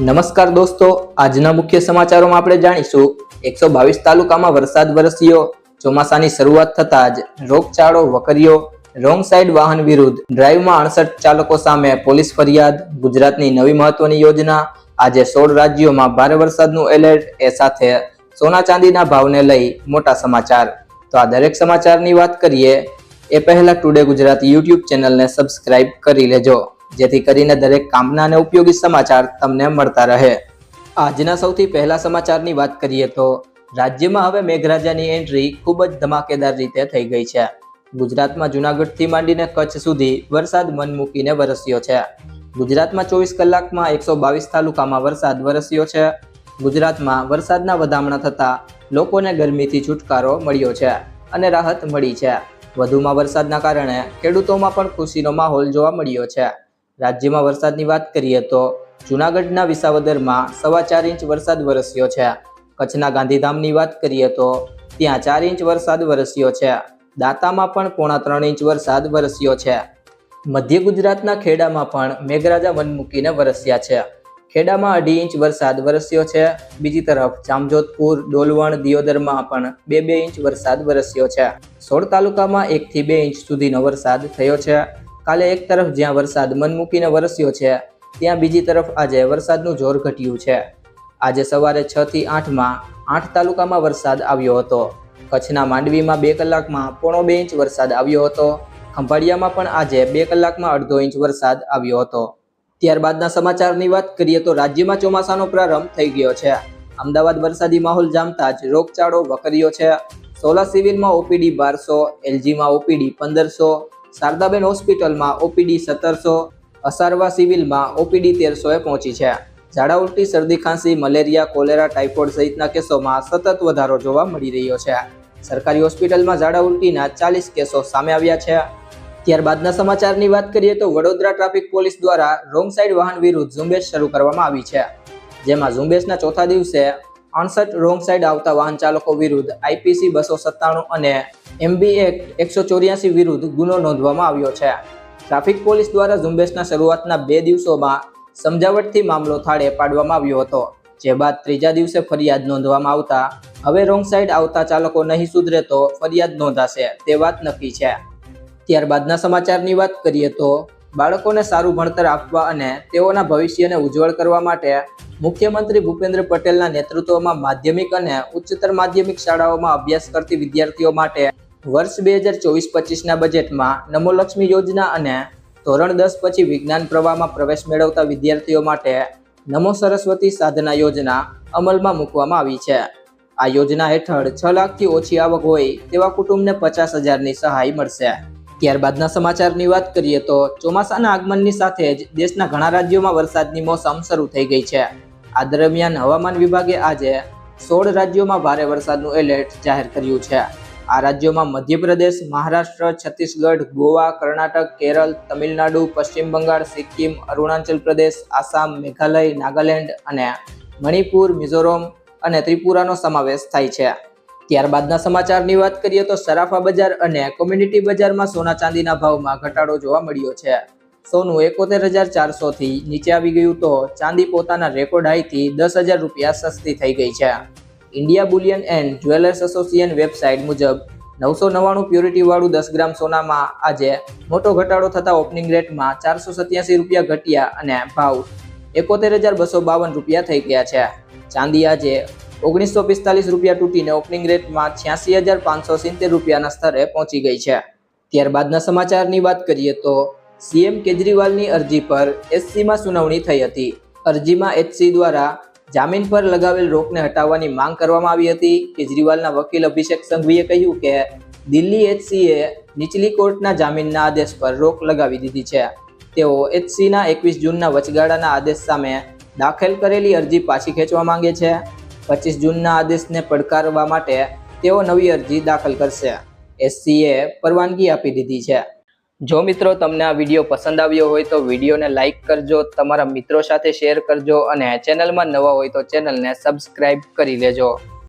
નમસ્કાર દોસ્તો, આજના મુખ્ય સમાચારોમાં આપણે જાણીશું, એકસો બાવીસ તાલુકામાં વરસાદ વરસ્યો, ચોમાસાની શરૂઆત થતા જ રોગચાળો વકર્યો, રોંગ સાઈડ વાહન વિરુદ્ધ ડ્રાઈવમાં અડસઠ ચાલકો સામે પોલીસ ફરિયાદ, ગુજરાતની નવી મહત્વની યોજના, આજે સોળ રાજ્યોમાં ભારે વરસાદનું એલર્ટ, એ સાથે સોના ચાંદીના ભાવને લઈ મોટા સમાચાર. તો આ દરેક સમાચારની વાત કરીએ, એ પહેલા ટુડે ગુજરાત યુટ્યુબ ચેનલને સબસ્ક્રાઇબ કરી લેજો. જેથી કરીને દરેક કામના અને ઉપયોગી સમાચાર તમને મળતા રહે. આજના સૌથી પહેલા સમાચારની વાત કરીએ તો, રાજ્યમાં હવે મેઘરાજાની એન્ટ્રી ખૂબ જ ધમાકેદાર રીતે થઈ ગઈ છે. ગુજરાતમાં જુનાગઢથી માંડીને કચ્છ સુધી વરસાદ મન મૂકીને વરસ્યો છે. ગુજરાતમાં ચોવીસ કલાકમાં એકસો બાવીસ તાલુકામાં વરસાદ વરસ્યો છે. ગુજરાતમાં વરસાદના વધામણા થતાં લોકોને ગરમીથી છુટકારો મળ્યો છે અને રાહત મળી છે. વધુમાં વરસાદના કારણે ખેડૂતોમાં પણ ખુશીનો માહોલ જોવા મળ્યો છે. રાજ્યમાં વરસાદની વાત કરીએ તો જૂનાગઢના વિસાવદરમાં સવા ચાર ઇંચ વરસાદ વરસ્યો છે. કચ્છના ગાંધીધામની વાત કરીએ તો ત્યાં ચાર ઇંચ વરસાદ વરસ્યો છે. દાંતામાં પણ પોણા ત્રણ ઇંચ વરસાદ વરસ્યો છે. મધ્ય ગુજરાતના ખેડામાં પણ મેઘરાજા વન મૂકીને વરસ્યા છે. ખેડામાં અઢી ઇંચ વરસાદ વરસ્યો છે. બીજી તરફ જામજોધપુર, ડોલવણ, દિયોદરમાં પણ બે બે ઇંચ વરસાદ વરસ્યો છે. સોળ તાલુકામાં એકથી બે ઇંચ સુધીનો વરસાદ થયો છે. કાલે એક તરફ જ્યાં વરસાદ મનમૂકીને વરસ્યો છે, ત્યાં બીજી તરફ આજે વરસાદનું જોર ઘટ્યું છે. આજે સવારે છ થી આઠમાં આઠ તાલુકામાં વરસાદ આવ્યો હતો. કચ્છના માંડવીમાં બે કલાકમાં પોણો બે ઇંચ વરસાદ આવ્યો હતો. ખંભાળિયામાં પણ આજે બે કલાકમાં અડધો ઇંચ વરસાદ આવ્યો હતો. ત્યારબાદના સમાચારની વાત કરીએ તો રાજ્યમાં ચોમાસાનો પ્રારંભ થઈ ગયો છે. અમદાવાદ વરસાદી માહોલ જામતા જ રોગચાળો વકર્યો છે. સોલા સિવિલમાં ઓપીડી બારસો, એલજીમાં ઓપીડી પંદરસો શારદાબેન હોસ્પિટલમાં ઓપીડી સત્તરસો, અસારવા સિવિલમાં ઓપીડી તેરસોએ પહોંચી છે. ઝાડા ઉલટી, શરદી, ખાંસી, મલેરિયા, કોલેરા, ટાઇફોઇડ સહિતના કેસોમાં સતત વધારો જોવા મળી રહ્યો છે. સરકારી હોસ્પિટલમાં ઝાડા ઉલટીના ચાલીસ કેસો સામે આવ્યા છે. ત્યારબાદના સમાચારની વાત કરીએ તો વડોદરા ટ્રાફિક પોલીસ દ્વારા રોંગ સાઇડ વાહન વિરુદ્ધ ઝુંબેશ શરૂ કરવામાં આવી છે. જેમાં ઝુંબેશના ચોથા દિવસે અડસઠ રોંગ સાઈડ આવતા વાહન ચાલકો વિરુદ્ધ આઈપીસી બસો સત્તાણું અને એમબી એક્ટ એકસો ચોર્યાસી વિરુદ્ધ ગુનો નોંધવામાં આવ્યો છે. ટ્રાફિક પોલીસ દ્વારા ઝુંબેશના શરૂઆતના બે દિવસોમાં સમજાવટથી મામલો થાળે પાડવામાં આવ્યો હતો. જે બાદ ત્રીજા દિવસે ફરિયાદ નોંધવામાં આવતા હવે રોંગ સાઈડ આવતા ચાલકો નહીં સુધરે તો ફરિયાદ નોંધાશે તે વાત નક્કી છે. ત્યારબાદના સમાચારની વાત કરીએ તો બાળકોને સારું ભણતર આપવા અને તેઓના ભવિષ્યને ઉજ્જવળ કરવા માટે મુખ્યમંત્રી ભૂપેન્દ્ર પટેલના નેતૃત્વમાં માધ્યમિક અને ઉચ્ચતર માધ્યમિક શાળાઓમાં અભ્યાસ કરતી વિદ્યાર્થીઓ માટે વર્ષ બે હજાર ચોવીસ પચીસના બજેટમાં નમોલક્ષ્મી યોજના અને ધોરણ દસ પછી વિજ્ઞાન પ્રવાહમાં પ્રવેશ મેળવતા વિદ્યાર્થીઓ માટે નમો સરસ્વતી સાધના યોજના અમલમાં મૂકવામાં આવી છે. આ યોજના હેઠળ છ લાખથી ઓછી આવક હોય તેવા કુટુંબને પચાસ હજારની સહાય મળશે. ત્યારબાદના સમાચારની વાત કરીએ તો ચોમાસાના આગમનની સાથે જ દેશના ઘણા રાજ્યોમાં વરસાદની મોસમ શરૂ થઈ ગઈ છે. આ દરમિયાન હવામાન વિભાગે આજે સોળ રાજ્યોમાં ભારે વરસાદનું એલર્ટ જાહેર કર્યું છે. આ રાજ્યોમાં મધ્યપ્રદેશ, મહારાષ્ટ્ર, છત્તીસગઢ, ગોવા, કર્ણાટક, કેરળ, તમિલનાડુ, પશ્ચિમ બંગાળ, સિક્કિમ, અરુણાચલ પ્રદેશ, આસામ, મેઘાલય, નાગાલેન્ડ અને મણિપુર, મિઝોરમ અને ત્રિપુરાનો સમાવેશ થાય છે. ત્યારબાદના સમાચારની વાત કરીએ તો સરાફા બજાર અને કોમ્યુનિટી બજારમાં સોના ચાંદીના ભાવમાં ઘટાડો જોવા મળ્યો છે. સોનું એકોતેર હજાર ચારસોથી નીચે આવી ગયું તો ચાંદી પોતાના રેકોર્ડ હાઈથી દસ હજાર રૂપિયા સસ્તી થઈ ગઈ છે. India bullion and jewellers association website મુજબ નવસો નવ્વાણું પ્યોરિટીવાળું દસ ગ્રામ સોનામાં આજે મોટો ઘટાડો થતા ઓપનિંગ રેટમાં ચારસો સત્યાસી રૂપિયા ઘટ્યા અને ભાવ એકોતેર હજાર બસો બાવન રૂપિયા થઈ ગયા છે. ચાંદી આજે ઓગણીસો પિસ્તાલીસ રૂપિયા તૂટીને ઓપનિંગ રેટમાં છ્યાસી હજાર પાંચસો સિત્તેર રૂપિયાના સ્તરે પહોંચી ગઈ છે. ત્યારબાદના સમાચારની વાત કરીએ તો સીએમ કેજરીવાલની અરજી પર એસસીમાં સુનાવણી થઈ હતી. અરજીમાં એચસી દ્વારા જામીન પર લગાવેલ રોકને હટાવવાની માંગ કરવામાં આવી હતી. કેજરીવાલના વકીલ અભિષેક સંઘવીએ કહ્યું કે દિલ્હી એચસીએ નીચલી કોર્ટના જામીનના આદેશ પર રોક લગાવી દીધી છે. તેઓ એચસીના એકવીસ જૂનના વચગાળાના આદેશ સામે દાખલ કરેલી અરજી પાછી ખેંચવા માંગે છે. પચીસ જૂનના આદેશને પડકારવા માટે તેઓ નવી અરજી દાખલ કરશે. એસસીએ પરવાનગી આપી દીધી છે. જો મિત્રો તમને આ વીડિયો પસંદ આવ્યો હોય તો વિડીયોને લાઇક કરજો, તમારા મિત્રો સાથે શેર કરજો અને ચેનલમાં નવા હોય તો ચેનલને સબસ્ક્રાઈબ કરી લેજો.